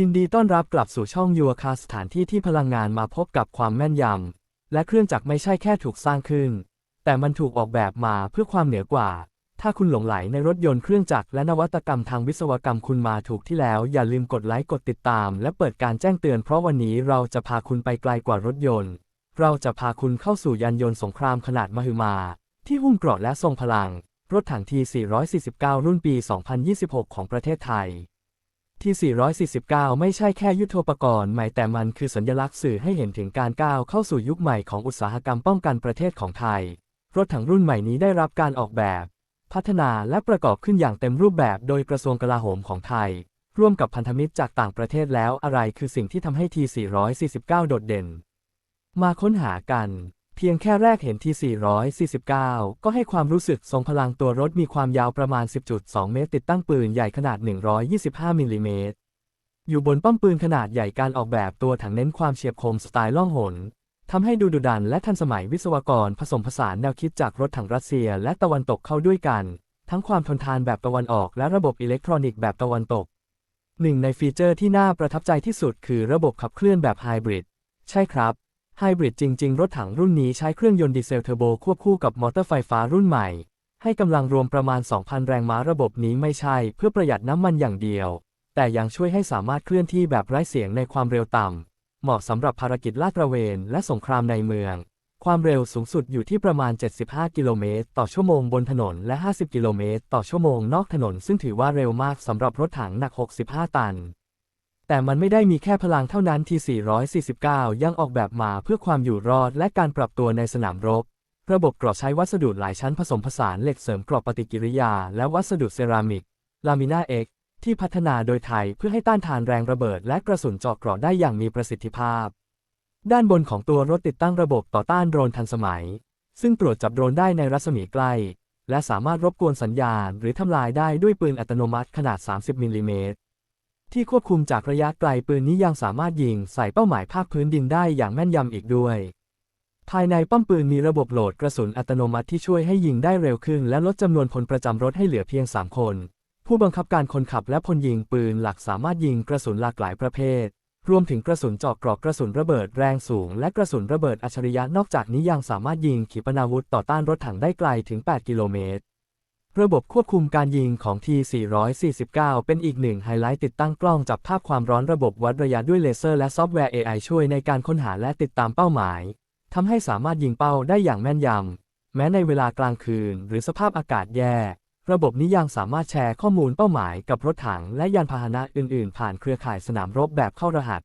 ยินดีต้อนรับกลับสู่ช่องยูคาสถานที่ที่พลังงานมาพบกับความแม่นยำ และเครื่องจักรไม่ใช่แค่ถูกสร้างขึ้น แต่มันถูกออกแบบมาเพื่อความเหนือกว่า ถ้าคุณหลงไหลในรถยนต์เครื่องจักรและนวัตกรรมทางวิศวกรรมคุณมาถูกที่แล้ว อย่าลืมกดไลค์กดติดตาม และเปิดการแจ้งเตือนเพราะวันนี้เราจะพาคุณไปไกลกว่ารถยนต์ เราจะพาคุณเข้าสู่ยานยนต์สงครามขนาดมหึมา ที่หุ้มเกราะและทรงพลัง รถถังที449 รุ่นปี 2026 ของประเทศไทย ที่ 449 ไม่ใช่แค่ยุทโธปกรณ์ใหม่แต่มันคือสัญลักษณ์สื่อให้เห็นถึงการก้าวเข้าสู่ยุคใหม่ของอุตสาหกรรมป้องกันประเทศของไทย รถถังรุ่นใหม่นี้ได้รับการออกแบบ พัฒนาและประกอบขึ้นอย่างเต็มรูปแบบโดยกระทรวงกลาโหมของไทย ร่วมกับพันธมิตรจากต่างประเทศแล้วอะไรคือสิ่งที่ทำให้ที 449 โดดเด่น มาค้นหากัน เพียงแค่แรกเห็นที่ 449 ก็ให้ความรู้สึกทรงพลังตัวรถมีความยาวประมาณ 10.2 เมตร ติดตั้งปืนใหญ่ขนาด 125 มิลลิเมตร อยู่บนป้อมปืนขนาดใหญ่การออกแบบตัวถังเน้นความเฉียบคมสไตล์ล่องหนทำให้ดูดุดันและทันสมัยวิศวกรผสมผสานแนวคิดจากรถถังรัสเซียและตะวันตกเข้าด้วยกัน ทั้งความทนทานแบบตะวันออกและระบบอิเล็กทรอนิกส์แบบตะวันตกหนึ่งในฟีเจอร์ที่น่าประทับใจที่สุดคือระบบขับเคลื่อนแบบไฮบริดใช่ครับ ไฮบริดจริง ๆ รถถังรุ่นนี้ใช้เครื่องยนต์ดีเซลเทอร์โบควบคู่กับมอเตอร์ไฟฟ้ารุ่นใหม่ ให้กำลังรวมประมาณ 2,000 แรงม้าระบบนี้ไม่ใช่ เพื่อประหยัดน้ำมันอย่างเดียว แต่ยังช่วยให้สามารถเคลื่อนที่แบบไร้เสียงในความเร็วต่ำ เหมาะสำหรับภารกิจลาดตระเวนและสงครามในเมือง ความเร็วสูงสุดอยู่ที่ประมาณ 75 กิโลเมตรต่อชั่วโมงบนถนนและ 50 กิโลเมตรต่อชั่วโมงนอกถนน ซึ่งถือว่าเร็วมากสำหรับรถถังหนัก 65 ตัน แต่มันไม่ได้มีแค่พลังเท่านั้นที่ 449 ยังออกแบบมาเพื่อความอยู่รอดและการปรับตัวในสนามรบ ระบบกรอบใช้วัสดุหลายชั้นผสมผสานเหล็กเสริมกรอบปฏิกิริยา และวัสดุเซรามิก ลามิน่าเอ็กที่พัฒนาโดยไทยเพื่อให้ต้านทานแรงระเบิด และกระสุนเจาะเกราะได้อย่างมีประสิทธิภาพ ด้านบนของตัวรถติดตั้งระบบต่อต้านโดรนทันสมัย ซึ่งตรวจจับโดรนได้ในรัศมีใกล้ และสามารถรบกวนสัญญาณ หรือทำลายได้ด้วยปืนอัตโนมัติขนาด 30มิลลิเมตร ที่ควบคุมจากระยะไกลปืนนี้ยังสามารถยิงใส่เป้าหมายภาคพื้นดินได้อย่างแม่นยำอีกด้วย ภายในป้อมปืนมีระบบโหลดกระสุนอัตโนมัติที่ช่วยให้ยิงได้เร็วขึ้น และลดจำนวนพลประจำรถให้เหลือเพียง 3 คน ผู้บังคับการคนขับและพลยิงปืนหลักสามารถยิงกระสุนหลากหลายประเภท รวมถึงกระสุนเจาะเกราะกระสุนระเบิดแรงสูง และกระสุนระเบิดอัจฉริยะนอกจากนี้ยังสามารถยิงขีปนาวุธต่อต้านรถถังได้ไกลถึง 8 กิโลเมตร ระบบควบคุมการยิงของ T449 เป็นอีกหนึ่งไฮไลท์ติดตั้งกล้องจับภาพความร้อนระบบวัดระยะด้วยเลเซอร์และซอฟต์แวร์ AI ช่วยในการค้นหาและติดตามเป้าหมาย ทำให้สามารถยิงเป้าได้อย่างแม่นยำ แม้ในเวลากลางคืนหรือสภาพอากาศแย่ ระบบนี้ยังสามารถแชร์ข้อมูลเป้าหมายกับรถถังและยานพาหนะอื่น ๆ ผ่านเครือข่ายสนามรบแบบเข้ารหัส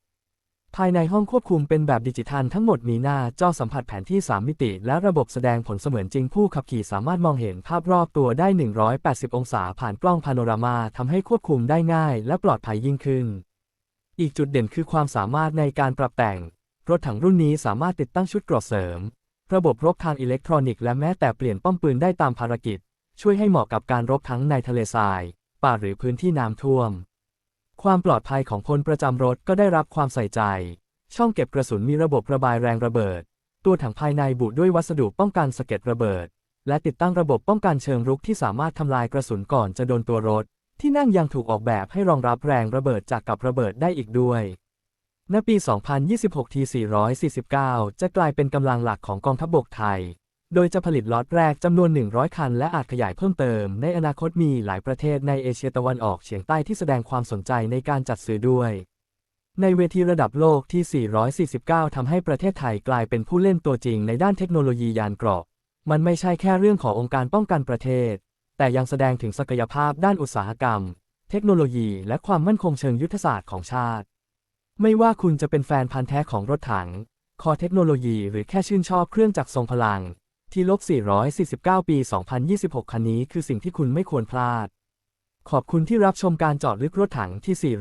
ภายในห้องควบคุมเป็นแบบดิจิทัลทั้งหมดมีหน้าจอสัมผัสแผนที่ 3 มิติ และระบบแสดงผลเสมือนจริงผู้ขับขี่สามารถมองเห็นภาพรอบตัวได้ 180 องศาผ่านกล้องพาโนรามาทำให้ควบคุมได้ง่ายและปลอดภัยยิ่งขึ้น อีกจุดเด่นคือความสามารถในการปรับแต่ง รถถังรุ่นนี้สามารถติดตั้งชุดเกราะเสริม ระบบรบทางอิเล็กทรอนิกส์และแม้แต่เปลี่ยนป้อมปืนได้ตามภารกิจ ช่วยให้เหมาะกับการรบทั้งในทะเลทราย ป่าหรือพื้นที่น้ำท่วม ความปลอดภัยของพลประจำรถก็ได้รับความใส่ใจ ช่องเก็บกระสุนมีระบบระบายแรงระเบิด ตัวถังภายในบุด้วยวัสดุป้องกันสะเก็ดระเบิด และติดตั้งระบบป้องกันเชิงรุกที่สามารถทำลายกระสุนก่อนจะโดนตัวรถ ที่นั่งยังถูกออกแบบให้รองรับแรงระเบิดจากกับระเบิดได้อีกด้วยณปี 2026ที449 จะกลายเป็นกำลังหลักของกองทัพบบกไทย โดยจะผลิตล็อตแรกจำนวน 100 คัน และอาจขยายเพิ่มเติม ในอนาคตมีหลายประเทศในเอเชียตะวันออกเฉียงใต้ที่แสดงความสนใจในการจัดซื้อด้วย ในเวทีระดับโลกที่ 449 ทำให้ประเทศไทยกลายเป็นผู้เล่นตัวจริงในด้านเทคโนโลยียานเกราะ มันไม่ใช่แค่เรื่องขององค์การป้องกันประเทศ แต่ยังแสดงถึงศักยภาพด้านอุตสาหกรรม เทคโนโลยี และความมั่นคงเชิงยุทธศาสตร์ของชาติ ไม่ว่าคุณจะเป็นแฟนพันธ์แท้ของรถถัง คอเทคโนโลยี หรือแค่ชื่นชอบเครื่องจักรทรงพลัง ที่ลบ 449 ปี 2026 คันนี้คือสิ่งที่คุณไม่ควรพลาด ขอบคุณที่รับชมการจาะลึกรถถังที่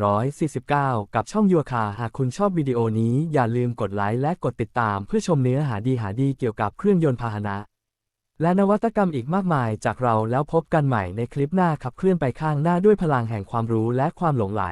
449 กับช่องยัวคาหากคุณชอบวิดีโอนี้อย่าลืมกดไลค์และกดติดตามเพื่อชมเนื้อหาดีหาดีเกี่ยวกับเครื่องยนต์พาหนะ และนวัตกรรมอีกมากมายจากเราแล้วพบกันใหม่ในคลิปหน้าขับเคลื่อนไปข้างหน้าด้วยพลังแห่งความรู้และความหลงไหล